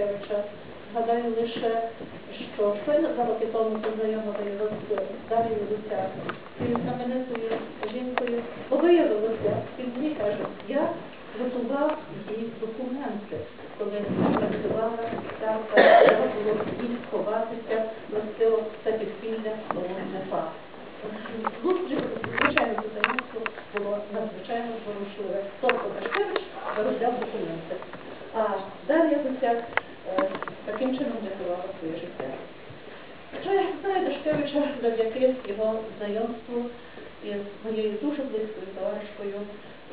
Дашкевича. Згадаю лише, що щойно два роки тому познайомила його з Дар'єю Луцяк, цією знаменитою жінкою, бо виявилося, він мені каже, я готував її документи, коли працювала ставка, треба було їй сховатися, властиво це підпілля було не факт. Звичайно, це знайомство було надзвичайно зворушливе. Тобто Дашкевич виробляв документи. А Дар'я Гусяк е, таким чином рятувала своє життя. Що я знаю Дашкевича завдяки його знайомству із моєю дуже близькою товаришкою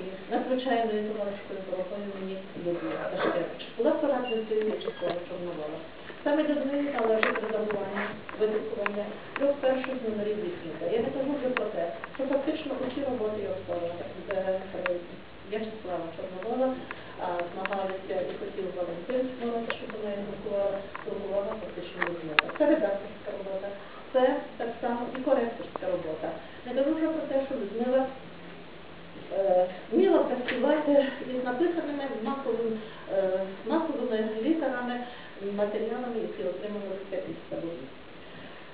і надзвичайною товаришкою дорогою мені Людмила Дашкевич. Була порадницею В'ячеслава Чорновола. Саме до неї належить редагування, видрукування трьох перших номерів вісніка. Я не кажу вже про те, що фактично усі роботи Ярослава е, В'ячеслава Чорновола змагалися і хотів Валентин Мороз, щоб вона їх друкувала, друкувала фактично Людмила. Це редакторська робота, це так само і коректорська робота. Не кажу вже про те, що Людмила е, вміла працювати із написаними маковим, е, маковими літерами, матеріалами, які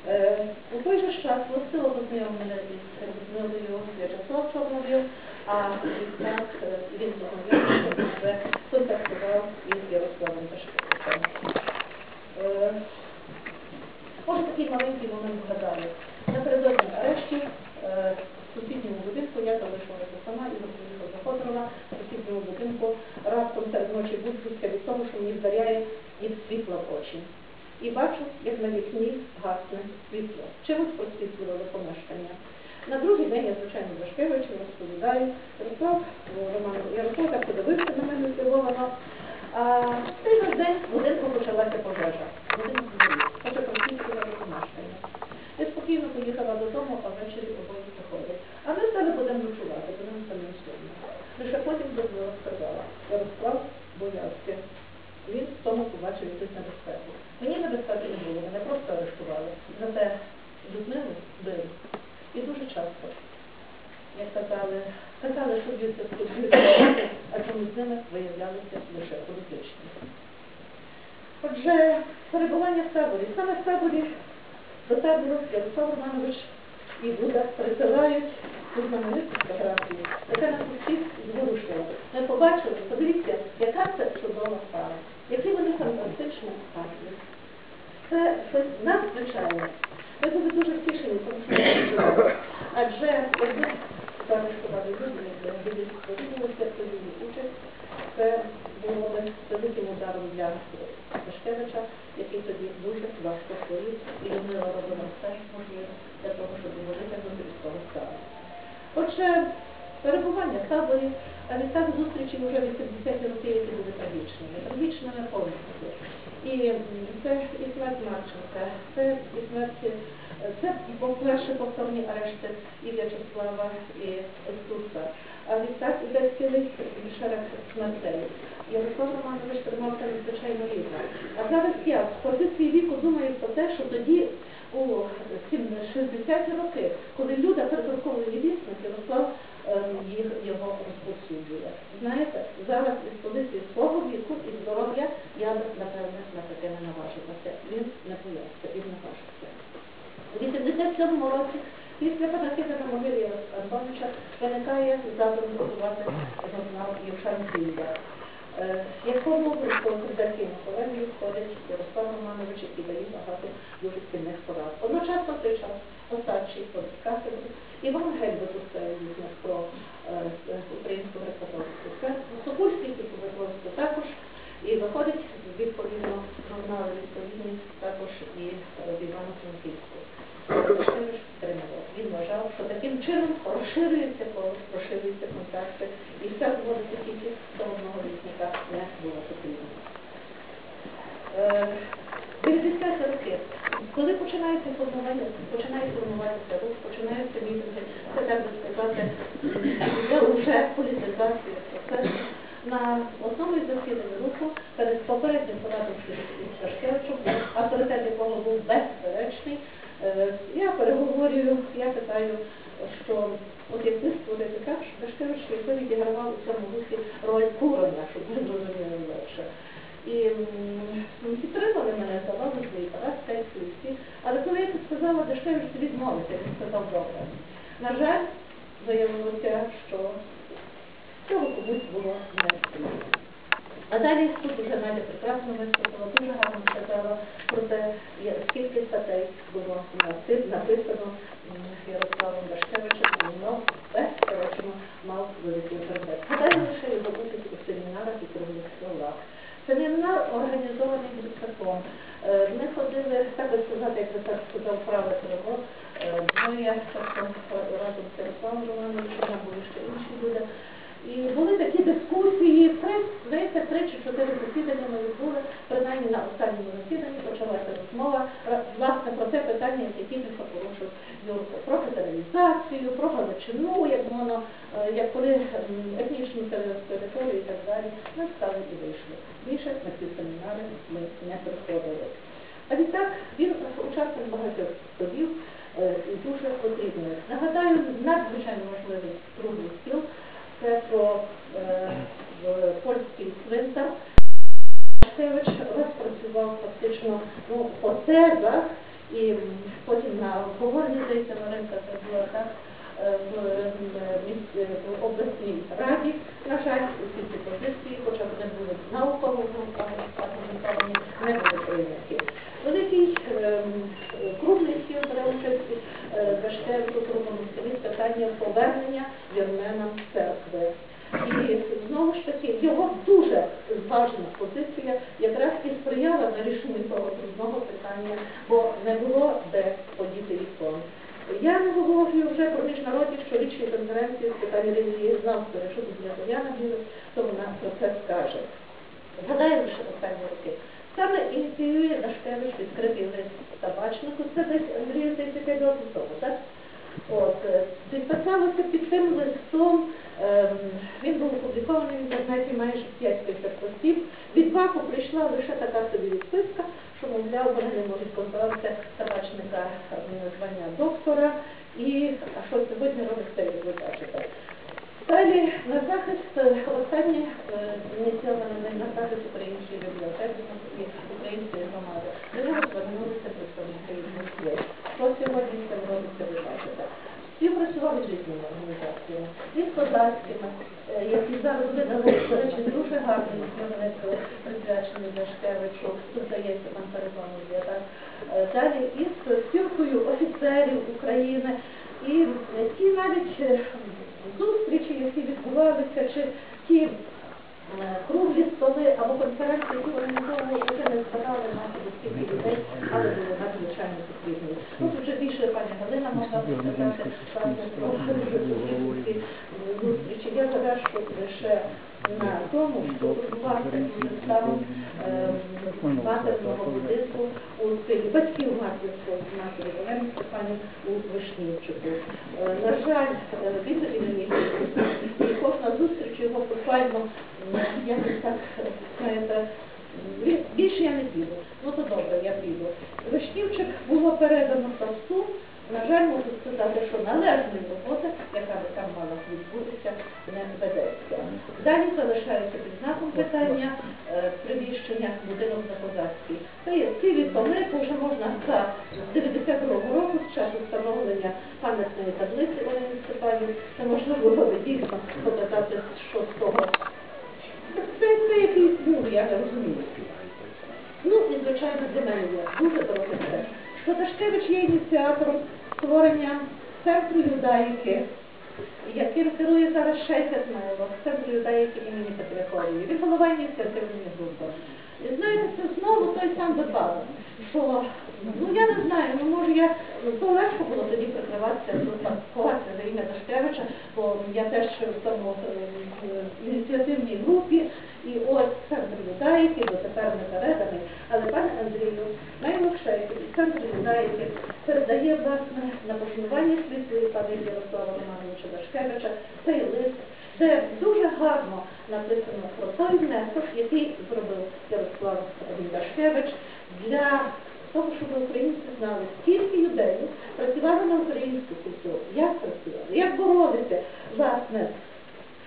Е, У той же час властиво познайомив мене із Людмилою В'ячеслав Чорновіл, а відтак е, він познайомився вже контактував із Ярославом Пашковичем. Е, Може такий маленький момент згадаю. Напередодні арештів е, в сусідньому будинку я залишилася сама і до Ходорова в сусідньому будинку раптом серед ночі будь-яка від того, що мені вдаряє від світла в очі. І бачу, як на вікні гасне світло. Чимось просвітлювало помешкання. На другий день я, звичайно, Дашкевичу розповідаю. Ярослав Роман Ярослав так подивився на мене здивовано. Цей же день в будинку почалася пожежа. Будинок згорів. Хоча просвітлювало помешкання. Я спокійно поїхала додому, а ввечері обоє приходять. А ми стали будемо ночувати, будемо самим сумно. Лише потім Людмила сказала, Ярослав боявся. Він в тому побачив якусь небезпеку. Мені небезпеки не було, мене просто арештували. Зате Людмилу били. І дуже часто, як казали, казали, що б'ються з комп'ютерами, а чомусь з ними виявлялися лише політичні. Отже, перебування в таборі. Саме в таборі до табору Ярослав Романович і Буда присилають ту знамениту фотографію, яка нас усіх зворушила. Ми побачили, подивіться, яка це чудова пара, які вони фантастичні пари. Це щось надзвичайне. Ми були дуже втішені, що це. Адже якби заарештували люди, які відмовилися прийняли участь, це було великим ударом для Пашкевича, який тоді дуже важко хворів, і Людмила робила все можливе для того, щоб його витягнути з того стану. Отже, перебування таборі, а відтак зустрічі вже в 80-ті роки, які були трагічними, трагічними повністю. І це і смерть Марченка, це і смерть, е, це, по-перше, повторні арешти і В'ячеслава, і Стуса. А відтак іде цілий шерег смертей. Ярослав Романович тримався надзвичайно рівно. А зараз я з позиції віку думаю про те, що тоді у 60-ті роки, коли люди передруковує вісник, Ярослав їх, його розповсюджує. Знаєте, зараз із позиції свого віку і здоров'я я б, напевне, на таке не наважилася. Він не боявся, він наважився. У 87 році після панахида на могилі Антоновича виникає задум готувати журнал Євшанція, е, в якому в редакційну колегію входять Ярослав Романович, який дає багато дуже цінних порад. Одночасно в той час Остачий от кафедри, Іван Гельбет Устаєвітник про е, е, українську греко-католицьку церкву, Сокульський Киповиковську також, і виходить відповідно журнали відповідні також і е, в Івано-Франківську. Він вважав, що таким чином розширюється коло, розширюються контакти, і все зводиться тільки до одного вісника не було потрібно. Е, 90 роки, коли починається формування, починає формуватися рух, починаються мітинги, це так би сказати, це вже політизація процесу на основі засідання руху перед попереднім порадом Шашкевичем, авторитет якого був безперечний. Е, я переговорюю, я питаю, що от як ви створити так, що Шашкевич якби відігравав у цьому дусі роль курення, щоб ми зрозуміли легше. І ну, підтримали мене, давали свої парад, і. Але коли я сказала, Дашкевич відмовився, він сказав добре. На жаль, заявилося, що комусь було не. А далі тут вже Надя прекрасно виступила, дуже гарно сказала про те, скільки статей було написано Ярославом Дашкевичем, воно безперечно мав великий авторитет. Гадаю лише його участь у семінарах і круглих столах. Семінар організований Грицаком. Е, Ми ходили, так би сказати, як так сказав, праве криво, е, двоє разом з Ярославом Романовичем, там були ще інші люди. І були такі дискусії, три, здається, три чи чотири засідання ми відбули, принаймні на останньому засіданні почалася розмова власне про те питання, яке тільки порушив Юрко, про федералізацію, про Галичину, як воно, е, як коли м, етнічну те- територію і так далі. Ми встали і вийшли. Більше на ці семінари ми не приходили. А відтак він учасник багатьох столів е, і дуже потрібний. Нагадаю, надзвичайно важливий круглий стіл. Це про е, польський цвинтар. Шкевич розпрацював фактично ну, по тезах і потім на обговоренні, здається, Маринка це була так, е, в, е, е, в обласній раді. На жаль, усі ці позиції, хоча б не були науковими аргументовані, не були прийняті. Великий ем, круглий стіл бере участь е, Дашкевич у круглому столі з питання повернення вірменам церкви. І знову ж таки його дуже зважна позиція якраз і сприяла вирішенню того трудного питання, бо не було де подіти ікон. Я не говорю вже про міжнародні щорічні конференції з питань релігії знавства, для Яна Білик, то вона про це скаже. Згадаю лише останні роки. Саме ініціює Дашкевич відкритий лист табачнику, це десь Андрію 35 років тому, так? От, е, підписалося під цим листом, ем, він був опублікований в інтернеті майже 5 тисяч осіб. Від ВАКу прийшла лише така собі відписка, що, мовляв, вони не можуть позбавитися табачника ем, звання доктора. І а що сьогодні робить це, як ви. Далі на захист е, останнє е, ініційоване на захист української бібліотеки української громади. До нього звернулися представники Москви. Що сьогодні цим робиться, ви бачите. Співпрацювали з різними організаціями, і з козацькими, е, які зараз видали, до речі, дуже гарний словник присвячений Дашкевичу, тут пан Перепанов є, так? Далі із спілкою офіцерів України, і ті навіть зустрічі, які відбувалися, чи ті е, круглі столи або конференції, які організовані, вже не збирали наші стільки людей, але були надзвичайно потрібні. Ну, тут вже більше пані Галина могла сказати власне, про ці зустрічі. Я завершу лише на тому, що станом матерного будинку у селі, батьків матерського матері Олени Степанів у Вишнівчику. Е, На жаль, е, він тоді не міг і кожна зустріч його буквально, м, якось так, знаєте, більше я не піду. Ну то добре, я піду. Вишнівчик було передано Савсу. На жаль, можу сказати, що належної роботи, яка би там мала відбутися, не ведеться. Далі залишається під знаком питання е, приміщення будинок на Козацькій. Це є цілі це вже можна за 92-го року, з часу встановлення пам'ятної таблиці це можна було дійсно показати, що з того. Це, це якийсь мур, я не розумію. Ну і звичайно для мене є дуже дороге Дашкевич є ініціатором створення центру юдаїки, яким керує зараз Шейх Ісмаїлов, центру юдаїки імені Петрякової. Він голова ініціативної групи. Знаєте, це знову той сам випадок, що ну я не знаю, ну може я то легко було тоді прикриватися, ховатися за ім'я Дашкевича, бо я теж в тому е, ініціативній групі, і ось центр юдаїки, бо тепер не переданий. Але пане Андрію, найлегшейший центр юдаїки передає власне на пошанування світлої пам'яті Ярослава Романовича Дашкевича цей лист, де дуже гарно написано про той внесок, який зробив Ярослав Дашкевич для того, щоб українці знали, скільки людей працювали на українську культуру, як працювали, як боролися, власне,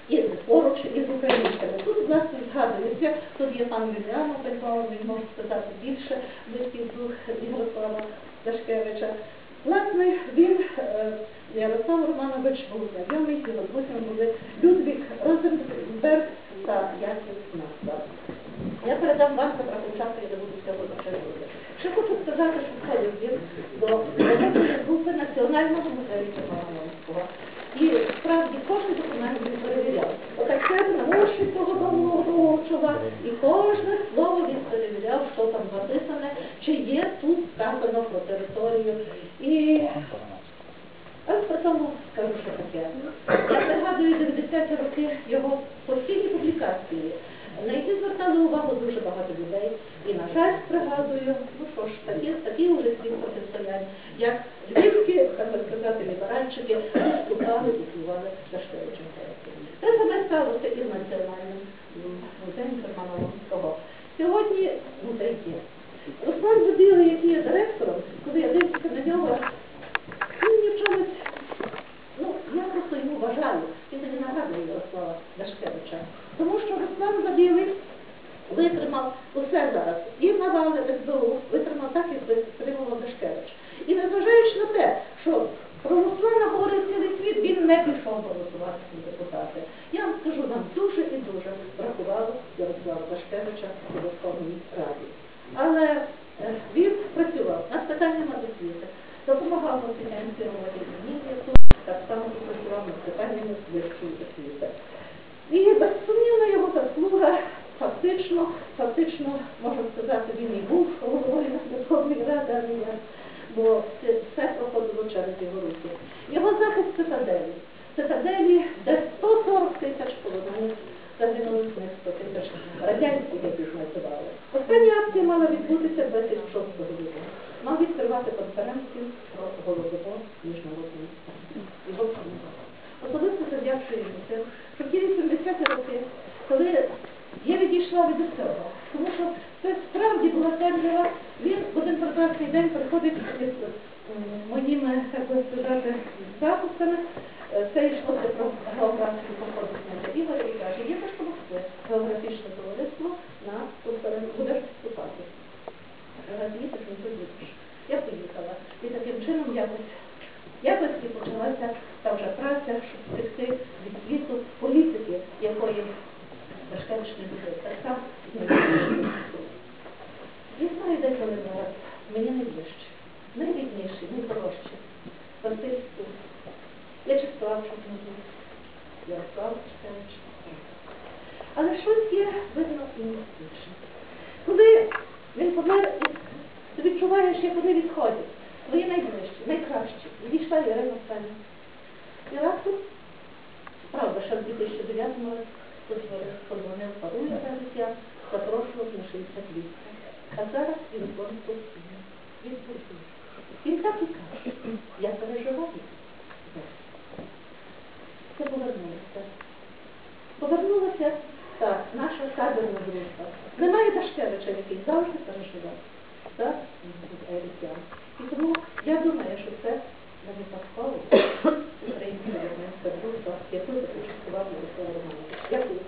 і поруч із українцями. Тут, власне, згадується, тут є пан Юліано Петро, він може сказати більше близьких дух Ярослава Дашкевича. Власне, він, е, Ярослав Романович, був знайомий, його друзями були Людвік Розенберг та Яків Наса. Я передам вам забрати часу, я не цього зачерпувати. Ще хочу сказати, що входив він до групи Національного музею Чорноморського. І справді кожен документ він перевіряв. Себе на мощі того і кожне слово він перевіряв, що там записане, чи є тут сказано про територію. І при тому скажу, що таке. Я пригадую 90-ті роки його постійні публікації. На які звертали увагу дуже багато людей. І, на жаль, пригадую, ну що ж, такі, такі вже світ протистоянь, як львівські, так би сказати, ліберальчики виступали і співали Шашкевичем. Те саме сталося і з національним м, музеєм Кармана Сьогодні музей є. Руслан Будилий, який є директором, коли я дивлюся на нього, він ні в чомусь Ну, я просто йому вважаю, він мені нагадує Ярослава Дашкевича. Тому що Руслан Забілий витримав усе зараз. І навали СБУ витримав так, як витримував Дашкевич. І незважаючи на те, що про Руслана говорив цілий світ, він не пішов голосувати за депутати. Я вам скажу, нам дуже і дуже бракувало Ярослава Дашкевича у Верховній Раді. Але е, він працював над питаннями освіти, допомагав фінансувати зміни так само працював над питаннями вищої освіти. І заслуга фактично, фактично, можна сказати, він і був головою Верховної Ради, а бо це все проходило через його руки. Його захист цитаделі. Цитаделі, де 140 тисяч полонених загинули з них 100 тисяч радянських, які ж. Остання акція мала відбутися 26 лютого. Мав відкривати конференцію про голодомор міжнародний його книга. Особисто завдячую йому тим, що в ті 80-ті роки, коли я відійшла від усього, тому що це справді була темрява, він в один прекрасний день приходить з моїми, так би сказати, запусками, Е, це йшлося про географію походу князя Ігоря і каже, є що географічне товариство на конференцію, будеш вступати. Я поїхала. І таким чином якось і почалася та вже праця, щоб втекти від світу політики, якої Дашкевич не буде. Так само і не буде. Я знаю, де коли зараз. Мені найближче, найрідніший, найдорожчий. Василь Стус. Я читала, що книгу. Ярослав Дашкевич. Але щось є, видно, і містичне. Коли він помер, ти відчуваєш, як вони відходять. Твої найближчі, найкращі. Відійшла Ірина Феня. І раптом, правда, ще в 2009 році подзвонив Паруля Галиця, запрошував на 60 літ. А зараз він постійно. Він постійно. Він так і каже, я переживаю. Це повернулося. Повернулася так, наша кадерна група. Немає Башкевича, який завжди переживав. Так? І тому я думаю, що це не випадково українська група, яку започаткував Мирослава Романович. Дякую.